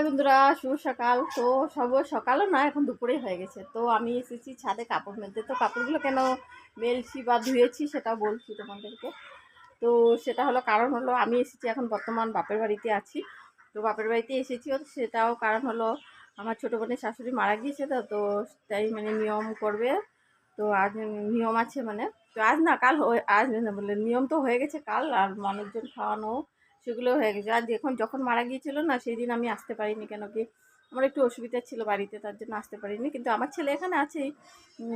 High বন্ধুরা, শুভ সকাল। তো সব সকালও না, এখন দুপুরে হয়ে গেছে। তো আমি এসেছি ছাদে কাপড় মেলতে। তো কাপড়গুলো কেন মেলছি বা ধুয়েছি সেটা বলছি তোমাদেরকে। তো সেটা হলো কারণ হলো, আমি এসেছি এখন বর্তমান বাপের বাড়িতে আছি। তো বাপের বাড়িতে এসেছি সেটাও কারণ হলো আমার ছোটো বোনের শাশুড়ি মারা গিয়েছে তো তো তাই মানে নিয়ম করবে। তো আজ নিয়ম আছে মানে। তো আজ না, কাল আজ না বলে নিয়ম তো হয়ে গেছে কাল, আর মানুষজন খাওয়ানো সেগুলো হয়ে গেছে। আর যখন যখন মারা গিয়েছিল না সেই দিন আমি আসতে পারিনি কেন কি? আমার একটু অসুবিধা ছিল বাড়িতে, তার জন্য আসতে পারিনি। কিন্তু আমার ছেলে এখানে আছেই।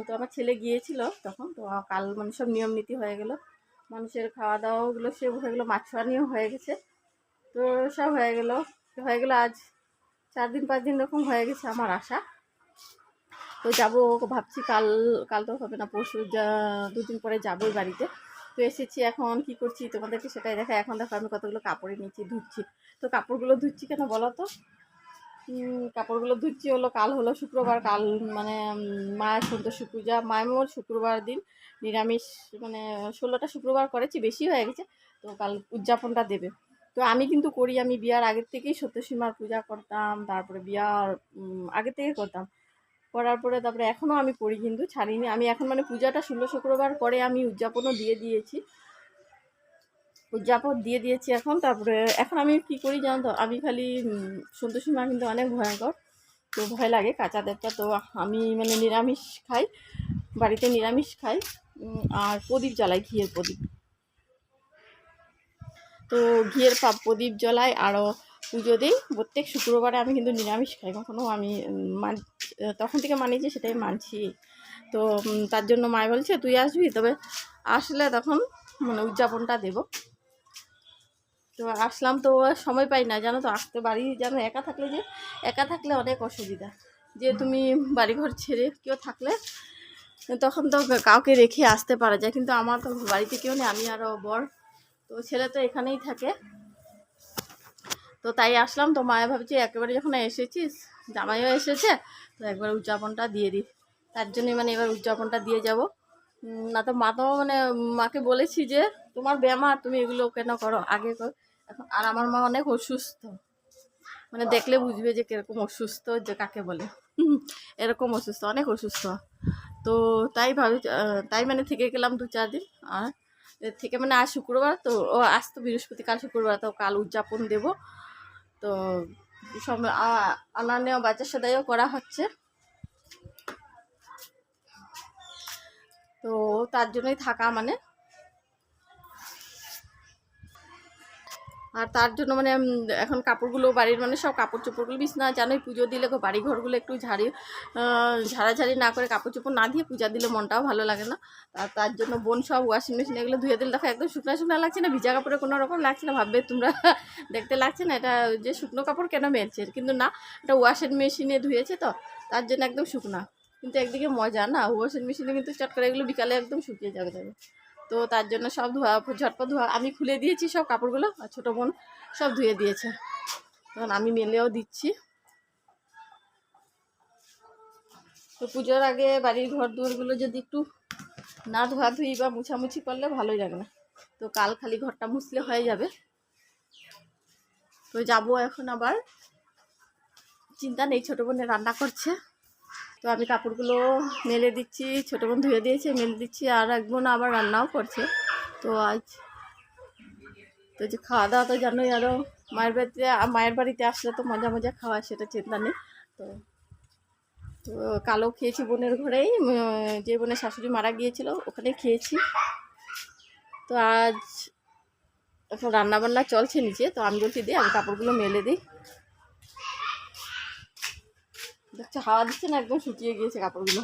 তো আমার ছেলে গিয়েছিল তখন। তো কাল মানে সব নিয়ম নীতি হয়ে গেল। মানুষের খাওয়া দাওয়াগুলো সে হয়ে গেলো, মাছ নিয়েও হয়ে গেছে। তো সব হয়ে গেল। হয়ে গেলো আজ। চার দিন, পাঁচ দিন এরকম হয়ে গেছে আমার আশা। তো যাব, ভাবছি কাল কাল তো হবে না, পরশু যা দুদিন পরে যাবোই বাড়িতে। তো এসেছি এখন, কি করছি তোমাদেরকে সেটাই দেখা এখন দেখো আমি কতগুলো কাপড়ে নিচ্ছি ধুচ্ছি। তো কাপড়গুলো ধুচ্ছি কেন বলো তো? কাপড়গুলো ধুচ্ছি হলো কাল হলো শুক্রবার, কাল মানে মায়ের সন্তোষী পূজা। মায়ের শুক্রবার দিন, নিরামিষ মানে ষোলোটা শুক্রবার করেছি, বেশি হয়ে গেছে। তো কাল উদযাপনটা দেবে। তো আমি কিন্তু করি, আমি বিয়ার আগের থেকেই সত্যসীমার পূজা করতাম, তারপরে বিয়ার আগে থেকে করতাম। করার পরে তারপরে এখনও আমি করি কিন্তু, ছাড়িনি। আমি এখন মানে পূজাটা ষোলো শুক্রবার পরে আমি উদযাপনও দিয়ে দিয়েছি। উদযাপন দিয়ে দিয়েছি এখন, তারপরে এখন আমি কি করি জানো তো, আমি খালি সন্তোষী মা কিন্তু অনেক ভয়ঙ্কর, তো ভয় লাগে কাঁচা দেবটা, তো আমি মানে নিরামিষ খাই, বাড়িতে নিরামিষ খাই আর প্রদীপ জ্বালাই, ঘিয়ের প্রদীপ। তো ঘিয়ের পা, প্রদীপ জ্বলাই, আরও পুজো দিই। প্রত্যেক শুক্রবারে আমি কিন্তু নিরামিষ খাই, কখনো আমি মান তখন থেকে মানিয়েছি, সেটাই মানছি। তো তার জন্য মায় বলছে, তুই আসবি? তবে আসলে তখন মানে উদযাপনটা দেবো। তো আসলাম তো সময় পাই না, জানো তো, আসতে বাড়ি জানো একা থাকলে যে, একা থাকলে অনেক অসুবিধা। যে তুমি বাড়িঘর ছেড়ে কেউ থাকলে, তখন তো কাউকে রেখে আসতে পারা যায়, কিন্তু আমার তো বাড়িতে কেউ নেই, আমি আরও বর। তো ছেলে তো এখানেই থাকে। তো তাই আসলাম, তো মায়ে ভাবছি, একেবারে যখন এসেছিস জামাইও এসেছে, তো একবার উদযাপনটা দিয়ে দিই। তার জন্যই মানে এবার উদযাপনটা দিয়ে যাব। না তো মা তো মানে মাকে বলেছি যে, তোমার বেমার তুমি এগুলো কেন করো? আগে কর। এখন আর আমার মা অনেক অসুস্থ। মানে দেখলে বুঝবে যে কীরকম অসুস্থ যে কাকে বলে। এরকম অসুস্থ, অনেক অসুস্থ। তো তাই ভাবি তাই মানে থেকে গেলাম দু চার দিন। আর থেকে মানে আজ শুক্রবার, তো ও আজ তো বৃহস্পতি কাল শুক্রবার, তো কাল উদযাপন দেব। তো সব আনা নেওয়া বাচ্চা সদাইও করা হচ্ছে। তো তার জন্যই থাকা মানে। আর তার জন্য মানে এখন কাপড়গুলো বাড়ির মানে সব কাপড় চোপড়গুলো বিছনা, জানোই পুজো দিলে বাড়ি ঘরগুলো একটু ঝাড়ি ঝাড়াঝাড়ি না করে কাপড় চোপড় না দিয়ে পূজা দিলে মনটাও ভালো লাগে না। আর তার জন্য বোন সব ওয়াশিং মেশিন এগুলো ধুয়ে দিলে দেখো একদম শুকনা শুকনা লাগছে না, ভিজা কাপড়ে কোনো রকম লাগছে না, ভাববে তোমরা দেখতে লাগছে না, এটা যে শুকনো কাপড় কেন মেলছে? কিন্তু না, এটা ওয়াশিং মেশিনে ধুয়েছে তো, তার জন্য একদম শুকনা। কিন্তু একদিকে মজা না ওয়াশিং মেশিনে কিন্তু চট করে এগুলো বিকালে একদম শুকিয়ে যাবে যাবে তো তার জন্য সব ধোয়া, ঝটপট ধোয়া, আমি খুলে দিয়েছি সব কাপড়গুলো, আর ছোটো বোন সব ধুয়ে দিয়েছে। তখন আমি মেলেও দিচ্ছি। তো পুজোর আগে বাড়ির ঘর দুয়ারগুলো যদি একটু না ধোয়াধুয়ি বা মুছামুছি করলে ভালোই লাগে না। তো কাল খালি ঘরটা মুছলে হয়ে যাবে। তো যাব এখন আবার। চিন্তা নেই, ছোটো বোনে রান্না করছে। তো আমি কাপড়গুলো মেলে দিচ্ছি, ছোটো বোন ধুয়ে দিয়েছে, মেলে দিচ্ছি, আর এক বোন আবার রান্নাও করছে। তো আজ তো যে খাওয়া দাওয়া তো জানোই আরও মায়ের বাড়িতে মায়ের বাড়িতে আসলে তো মজা মজা খাওয়া, সেটা চিন্তা নেই। তো তো কালো খেয়েছি বোনের ঘরেই যে বোনের শাশুড়ি মারা গিয়েছিল, ওখানে খেয়েছি। তো আজ এখন রান্নাবান্না চলছে নিচে, তো আমি বলছি দিই আমি কাপড়গুলো মেলে দিই। দেখছ হাওয়া দিচ্ছে না একদম শুকিয়ে গিয়েছে কাপড়গুলো।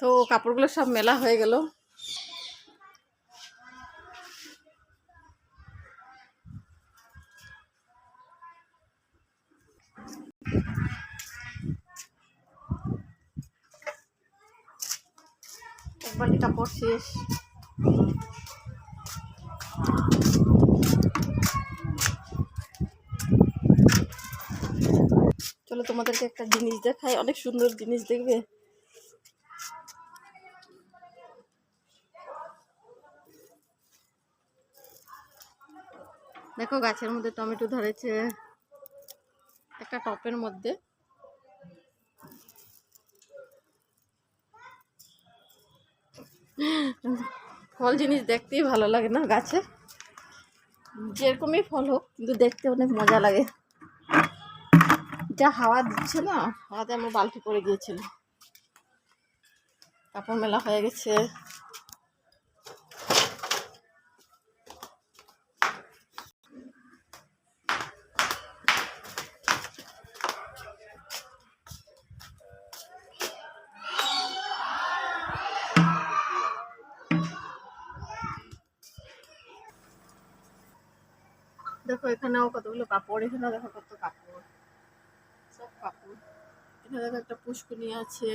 তো কাপড়গুলো সব মেলা হয়ে গেল। কাপড় শেষ। চলো তোমাদেরকে একটা জিনিস দেখাই। অনেক সুন্দর জিনিস দেখবে। দেখো গাছের মধ্যে টমেটো ধরেছে। একটা টপের মধ্যে। ফল জিনিস দেখতেই ভালো লাগে না গাছে? যেরকমই ফল হোক, কিন্তু দেখতে অনেক মজা লাগে। যা হাওয়া দিচ্ছে না, হাওয়াতে আমার বালতি পড়ে গিয়েছিল। কাপড় মেলা হয়ে গেছে। দেখো এখানেও কতগুলো কাপড় এখানে দেখো কত কাপড়। সব কাপড়। এখানে দেখো একটা পুষ্কুনি আছে।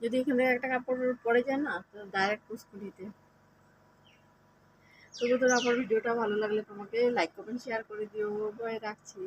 যদি এখানে একটা কাপড় পরে যায় না, তো ডাইরেক্ট পুষ্কুনিতে। তবু তোর আমার ভিডিওটা ভালো লাগলে তোমাকে লাইক কমেন্ট শেয়ার করে দিও। রাখছি।